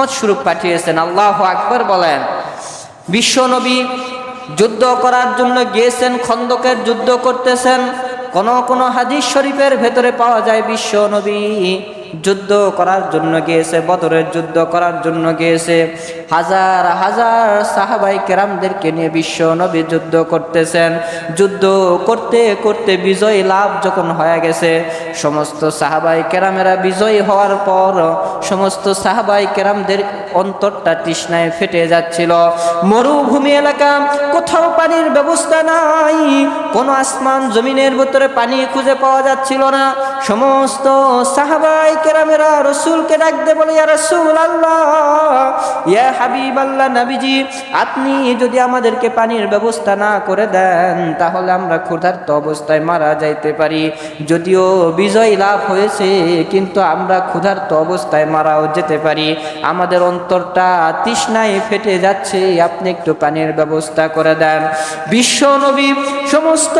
রহমত স্বরূপ পাঠিয়েছেন। আল্লাহ আকবর বলেন বিশ্বনবী যুদ্ধ করার জন্য গিয়েছেন, খন্দকের যুদ্ধ করতেছেন। কোন কোন হাদিস শরীফের ভেতরে পাওয়া যায় বিশ্ব নবী। যুদ্ধ করার জন্য গিয়েছে, বদরের যুদ্ধ করার জন্য গিয়েছে। হাজার হাজার সাহাবাই কেরামদেরকে নিয়ে বিশ্ব নবী যুদ্ধ করতেছেন। যুদ্ধ করতে করতে বিজয় লাভ যখন হয়ে গেছে, সমস্ত সাহাবাই কেরামেরা বিজয়ী হওয়ার পর সমস্ত সাহাবাই কেরামদের অন্তরটা তৃষ্ণায় ফেটে যাচ্ছিল। মরুভূমি এলাকা, কোথাও পানির ব্যবস্থা নাই, কোনো আসমান জমিনের ভিতরে পানি খুঁজে পাওয়া যাচ্ছিল না। সমস্ত সাহাবাই কেরামেরা রসুলকে ডাকতে বলে, ইয়া রসুল আল্লাহ ইয়া হাবিব আল্লাহ নবীজি, আপনি যদি আমাদেরকে পানির ব্যবস্থা না করে দেন, তাহলে আমরা ক্ষুধার্ত অবস্থায় মারা যাইতে পারি। যদিও বিজয় লাভ হয়েছে, কিন্তু আমরা ক্ষুধার্ত অবস্থায় মারাও যেতে পারি। আমাদের অন্তরটা তৃষ্ণায় ফেটে যাচ্ছে, আপনি একটু পানির ব্যবস্থা করে দেন। বিশ্ব নবী, সমস্ত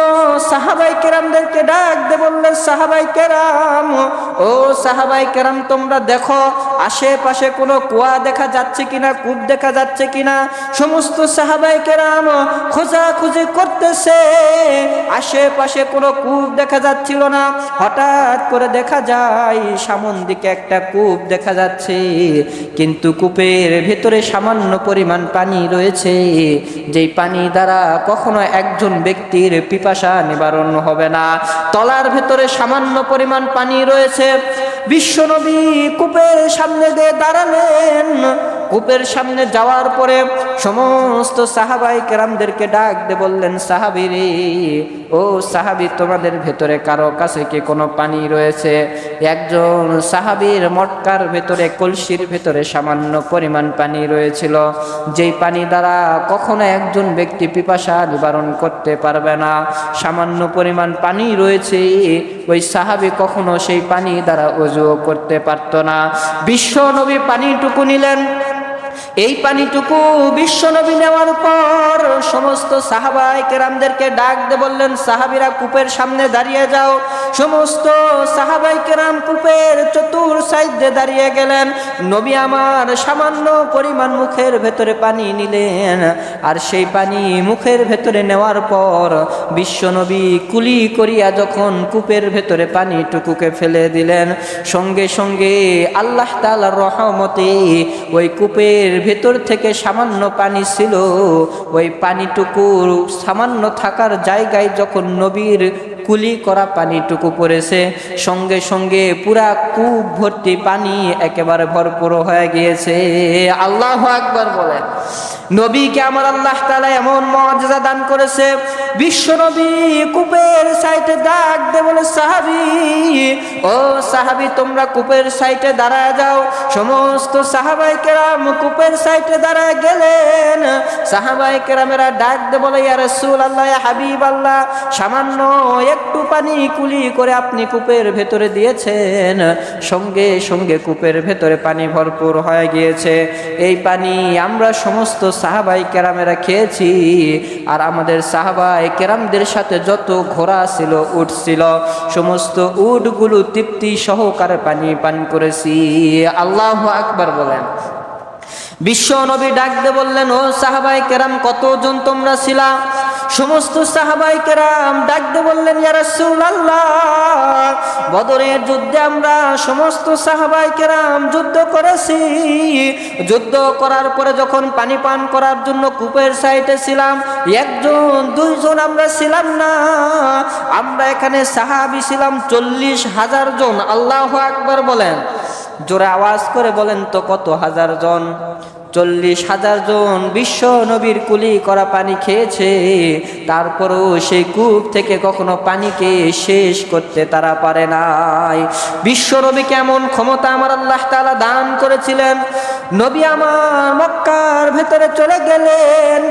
সাহাবাই কেরামদেরকে ডাক দে বললেন সাহাবাই কেরাম, ও সাহাবাই কেরাম, তোমরা দেখো, আশেপাশে কোনো কুয়া দেখা যাচ্ছে কিনা, কূপ দেখা যাচ্ছে কিনা? সমস্ত সাহাবাই কেরাম খোঁজাখুঁজি করতেছে। আশেপাশে কোনো কূপ দেখা যাচ্ছিল না। হঠাৎ করে দেখা যায়, সামন দিকে একটা কূপ দেখা যাচ্ছে। কিন্তু কূপের ভেতরে সামান্য পরিমাণ পানি রয়েছে। যেই পানি দ্বারা কখনো একজন ব্যক্তির পিপাসা নিবারণ হবে না। তলার ভেতরে সামান্য পরিমাণ পানি রয়েছে। বিশ্বনবী কূপের সামনে দিয়ে দাঁড়ালেন। কূপের সামনে যাওয়ার পরে সমস্ত সাহাবাই কেরামদেরকে ডাক দে বললেন, সাহাবি রে, ও সাহাবি, তোমাদের ভেতরে কারও কাছে কি কোনো পানি রয়েছে? একজন সাহাবির মটকার ভেতরে, কলসির ভেতরে সামান্য পরিমাণ পানি রয়েছিল। যেই পানি দ্বারা কখনো একজন ব্যক্তি পিপাসা নিবারণ করতে পারবে না, সামান্য পরিমাণ পানি রয়েছে, ওই সাহাবি কখনো সেই পানি দ্বারা অজুও করতে পারত না। বিশ্ব নবী পানিটুকু নিলেন। এই পানিটুকু বিশ্বনবী নেওয়ার পর সমস্ত সাহাবাই কেরামদেরকে ডাক দে বললেন, সাহাবিরা কূপের সামনে দাঁড়িয়ে যাও। সমস্ত সাহাবাই কেরাম কূপের চতুর সাইডে দাঁড়িয়ে গেলেন। নবী আমার সামান্য পরিমাণ মুখের ভেতরে পানি নিলেন আর সেই পানি মুখের ভেতরে নেওয়ার পর বিশ্বনবী কুলি করিয়া যখন কূপের ভেতরে পানিটুকুকে ফেলে দিলেন, সঙ্গে সঙ্গে আল্লাহ তালার রহমতে ওই কূপের ভেতর থেকে সামান্য পানি ছিল। ওই পানিটুকু সামান্য থাকার জায়গায় যখন নবীর কুলি করা পানিটুকু পড়েছে, সঙ্গে সঙ্গে পুরা কূপ ভর্তি পানি একেবারে ভরপুর হয়ে গিয়েছে। আল্লাহ আকবার বলেন, নবীকে আমার আল্লাহ তালা এমন মর্যাদা দান করেছে, বিশ্ব নবী কূপের সাইটে ডাক বলে, সাহাবি, ও সাহাবি, তোমরা কূপের সাইটে দাঁড়ায় যাও। সমস্ত সাহাবাই কেরাম কূপের সাইটে দাঁড়ায় গেলেন। সাহাবাই কেরামেরা ডাক দে বলে, ইয়া রসুল আল্লাহ হাবিব আল্লাহ সামান্য একটু পানি কুলি করে আপনি কূপের ভেতরে দিয়েছেন। সঙ্গে সঙ্গে কূপের ভেতরে পানি ভরপুর হয়ে গিয়েছে। এই পানি আমরা সমস্ত সাহাবাই কেরামেরা খেয়েছি। আর আমাদের সাহাবাই কেরামদের সাথে যত ঘোড়া ছিল উঠ ছিল সমস্ত উটগুলো তৃপ্তি সহকারে পানি পান করেছি। আল্লাহ আকবার বলেন। বিশ্ব নবী ডাক দে বললেন, ও সাহাবাই কেরাম, কতজন তোমরা ছিলা? সমস্ত সাহাবাই কেরাম ডাক দে বললেন বদরের যুদ্ধে আমরা সমস্ত সাহাবাই কেরাম যুদ্ধ করেছি। যুদ্ধ করার পরে যখন পানি পান করার জন্য কূপের সাইডে ছিলাম, একজন, দুইজন আমরা ছিলাম না। আমরা এখানে সাহাবি ছিলাম চল্লিশ হাজার জন। আল্লাহ আকবার বলেন। জোরে আওয়াজ করে বলেন তো কত হাজার জন? চল্লিশ হাজার জন বিশ্ব নবীর কুলি করা পানি খেয়েছে। তারপরও সেই কূপ থেকে কখনো পানিকে শেষ করতে তারা পারে নাই। বিশ্ব নবী কেমন ক্ষমতা আমার আল্লাহ তালা দান করেছিলেন। নবী আমার মক্কার ভেতরে চলে গেলেন।